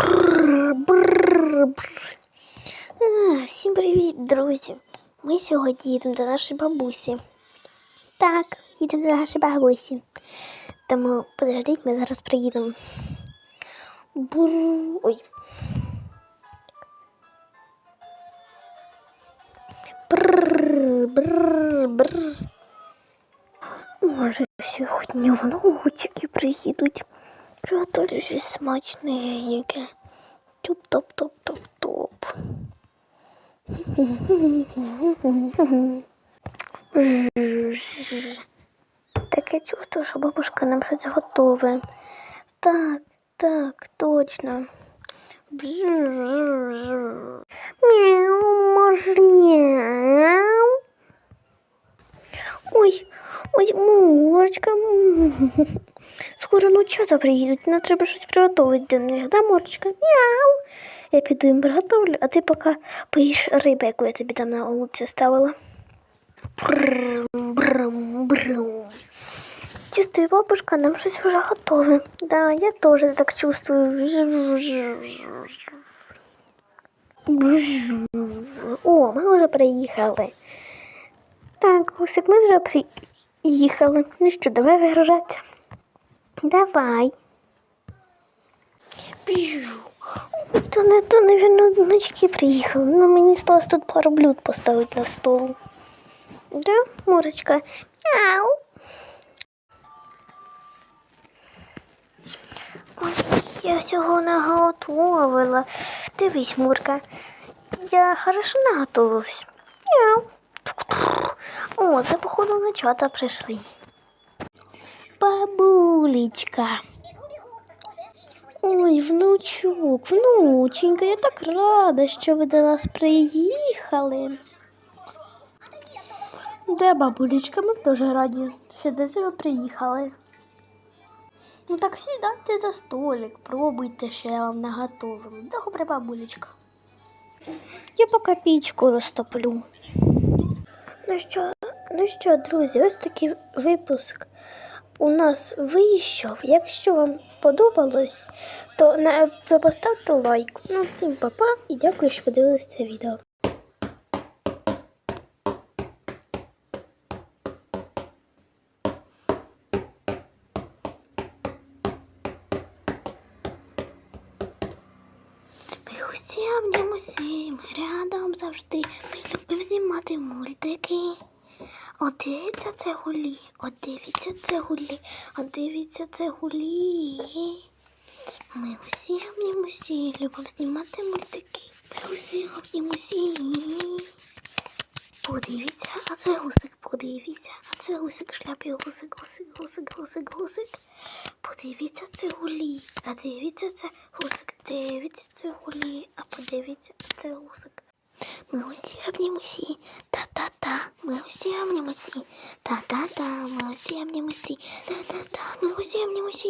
Бррр, бррр, бррр. Всім привіт, друзі! Ми сьогодні їдемо до нашої бабусі. Так, їдемо до нашої бабусі. Тому подождіть, ми зараз приїдемо. Бур... Ой. Бррр, бррр, бррр. Може, сьогодні внучки приїдуть. Приготую щось смачненьке. Туп-топ-топ-топ-топ. Таке чувство, що бабушка нам щось готове. Так, так, точно. Мяу, може, мяу. Ой, ой, Мурочка. Скоро внучата приїдуть, нам треба щось приготувати для них, да, Мурочка? Мяу. Я піду їм приготовлю, а ти поки поїш риби, яку я тобі там на вулиці ставила. Чувствую, бабушка, нам щось вже готове. Да, я теж так чувствую. О, ми вже приїхали. Так, Гусик, ми вже приїхали. Ну що, давай вигружатися. Давай. Біжу. То не то, навірно, внучки приїхали. Ну, мені сталося тут пару блюд поставити на стол. Да, Мурочка? Мяу. Ой, я всього наготовила. Дивись, Мурка. Я хорошо наготовилась. Мяу. О, це походу на чата прийшли. Бабулечка. Ой, внучок, внученька, я так рада, що ви до нас приїхали. Де бабулечка, ми теж раді, що до тебе приїхали. Ну так сідайте за столик, пробуйте, що я вам наготовила. Добре, бабулечка. Я поки пічку розтоплю. Ну що, ну що, друзі, ось такий випуск у нас вийшов. Якщо вам подобалось, то, то поставте лайк. Ну, всім па-па і дякую, що подивилися це відео. Ми усі обнімусі, ми рядом завжди. Ми любимо знімати мультики. О, дивіться це гулі, о, дивіться це гулі, о, це гулі. Ми усі обнімусі, любимо знімати мультики. Ми усі обнімусі. Подивіться, а це гусик, подивіться, а це гусик, шляпі гусик, гусик, гусик, гусик, гусик. Подивіться, це гулі, а дивіться, це гусик, дивіться, це гулі, а подивіться, це гусик. Ми усі обнімусі, та-та-та, ми усі обнімусі, та-та-та, ми усі обнімусі, та-та-та, ми усі обнімусі.